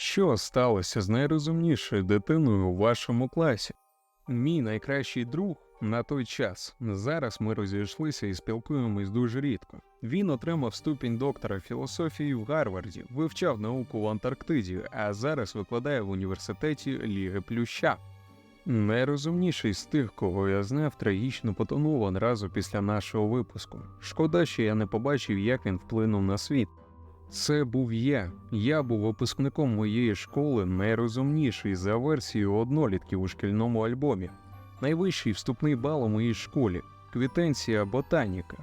Що сталося з найрозумнішою дитиною у вашому класі? Мій найкращий друг на той час. Зараз ми розійшлися і спілкуємось дуже рідко. Він отримав ступінь доктора філософії в Гарварді, вивчав науку в Антарктиді, а зараз викладає в університеті Ліги Плюща. Найрозумніший з тих, кого я знав, трагічно потонув одразу після нашого випуску. Шкода, що я не побачив, як він вплинув на світ. Це був я. Я був випускником моєї школи, найрозумніший за версією однолітків у шкільному альбомі. Найвищий вступний бал у моїй школі квітенція ботаніка.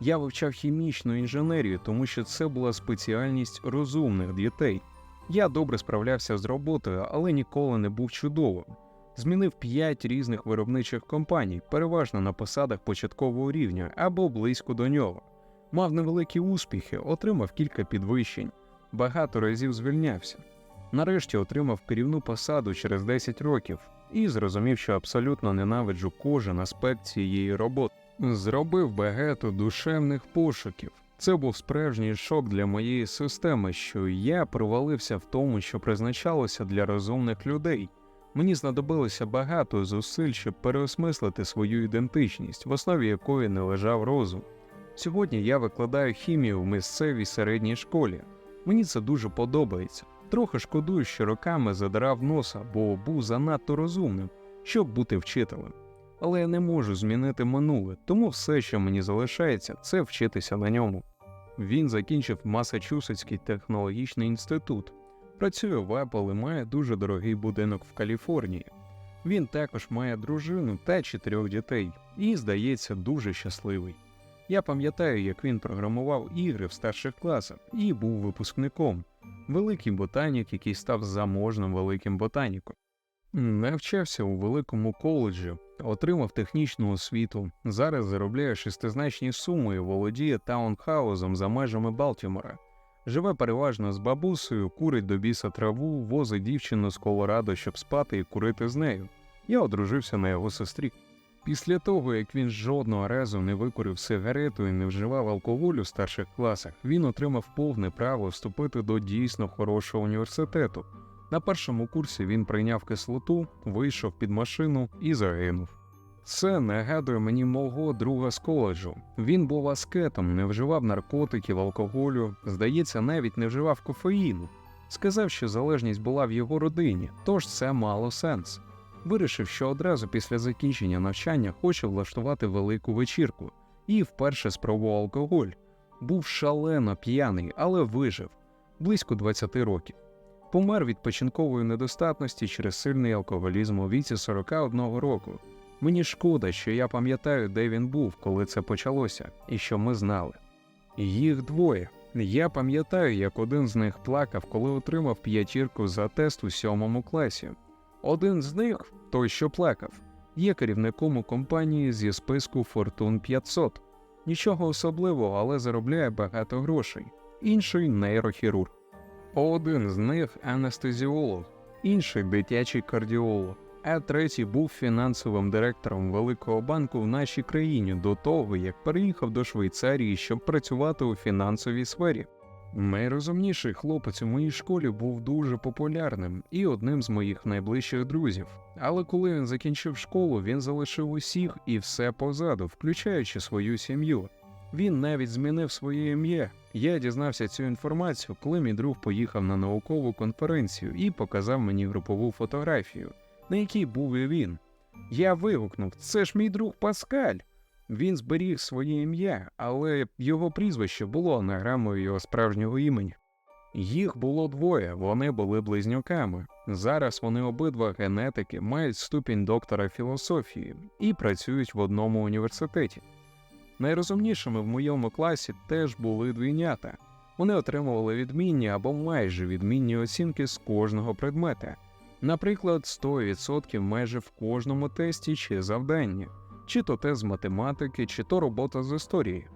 Я вивчав хімічну інженерію, тому що це була спеціальність розумних дітей. Я добре справлявся з роботою, але ніколи не був чудовим. Змінив п'ять різних виробничих компаній, переважно на посадах початкового рівня або близько до нього. Мав невеликі успіхи, отримав кілька підвищень, багато разів звільнявся. Нарешті отримав керівну посаду через 10 років і зрозумів, що абсолютно ненавиджу кожен аспект цієї роботи. Зробив багато душевних пошуків. Це був справжній шок для моєї системи, що я провалився в тому, що призначалося для розумних людей. Мені знадобилося багато зусиль, щоб переосмислити свою ідентичність, в основі якої не лежав розум. Сьогодні я викладаю хімію в місцевій середній школі. Мені це дуже подобається. Трохи шкодую, що роками задирав носа, бо був занадто розумним, щоб бути вчителем. Але я не можу змінити минуле, тому все, що мені залишається, це вчитися на ньому. Він закінчив Масачусетський технологічний інститут, працює в Apple і має дуже дорогий будинок в Каліфорнії. Він також має дружину та чотирьох дітей і, здається, дуже щасливий. Я пам'ятаю, як він програмував ігри в старших класах і був випускником, великий ботанік, який став заможним великим ботаніком. Навчався у великому коледжі, отримав технічну освіту. Зараз заробляє шестизначні суми і володіє таунхаузом за межами Балтімора. Живе переважно з бабусею, курить до біса траву, возить дівчину з Колорадо, щоб спати і курити з нею. Я одружився на його сестрі. Після того, як він жодного разу не викурив сигарету і не вживав алкоголю в старших класах, він отримав повне право вступити до дійсно хорошого університету. На першому курсі він прийняв кислоту, вийшов під машину і загинув. Це нагадує мені мого друга з коледжу. Він був аскетом, не вживав наркотиків, алкоголю, здається, навіть не вживав кофеїну. Сказав, що залежність була в його родині, тож це мало сенс. Вирішив, що одразу після закінчення навчання хоче влаштувати велику вечірку, і вперше спробував алкоголь. Був шалено п'яний, але вижив близько 20 років. Помер від починкової недостатності через сильний алкоголізм у віці 41 року. Мені шкода, що я пам'ятаю, де він був, коли це почалося, і що ми знали. Їх двоє. Я пам'ятаю, як один з них плакав, коли отримав п'ятірку за тест у сьомому класі. Один з них, той, що плакав, є керівником у компанії зі списку Fortune 500. Нічого особливого, але заробляє багато грошей. Інший нейрохірург. Один з них анестезіолог, інший дитячий кардіолог, а третій був фінансовим директором великого банку в нашій країні до того, як переїхав до Швейцарії, щоб працювати у фінансовій сфері. Найрозумніший хлопець у моїй школі був дуже популярним і одним з моїх найближчих друзів. Але коли він закінчив школу, він залишив усіх і все позаду, включаючи свою сім'ю. Він навіть змінив своє ім'я. Я дізнався цю інформацію, коли мій друг поїхав на наукову конференцію і показав мені групову фотографію, на якій був і він. Я вигукнув: це ж мій друг Паскаль. Він зберіг своє ім'я, але його прізвище було анаграмою його справжнього імені. Їх було двоє, вони були близнюками. Зараз вони обидва генетики мають ступінь доктора філософії і працюють в одному університеті. Найрозумнішими в моєму класі теж були двійнята. Вони отримували відмінні або майже відмінні оцінки з кожного предмета, наприклад, 100% майже в кожному тесті чи завданні, чи то тест з математики, чи то робота з історії.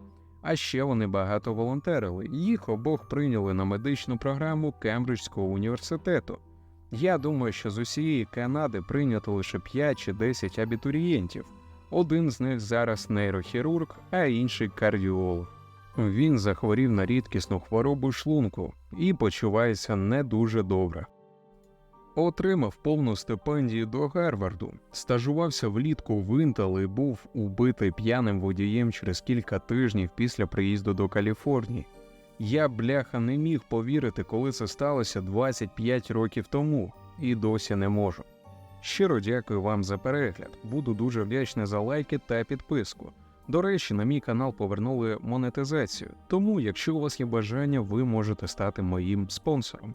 А ще вони багато волонтерили. Їх обох прийняли на медичну програму Кембриджського університету. Я думаю, що з усієї Канади прийнято лише 5 чи 10 абітурієнтів. Один з них зараз нейрохірург, а інший кардіолог. Він захворів на рідкісну хворобу шлунку і почувається не дуже добре. Отримав повну стипендію до Гарварду, стажувався влітку в Інтел і був убитий п'яним водієм через кілька тижнів після приїзду до Каліфорнії. Я, бляха, не міг повірити, коли це сталося 25 років тому, і досі не можу. Щиро дякую вам за перегляд. Буду дуже вдячний за лайки та підписку. До речі, на мій канал повернули монетизацію, тому, якщо у вас є бажання, ви можете стати моїм спонсором.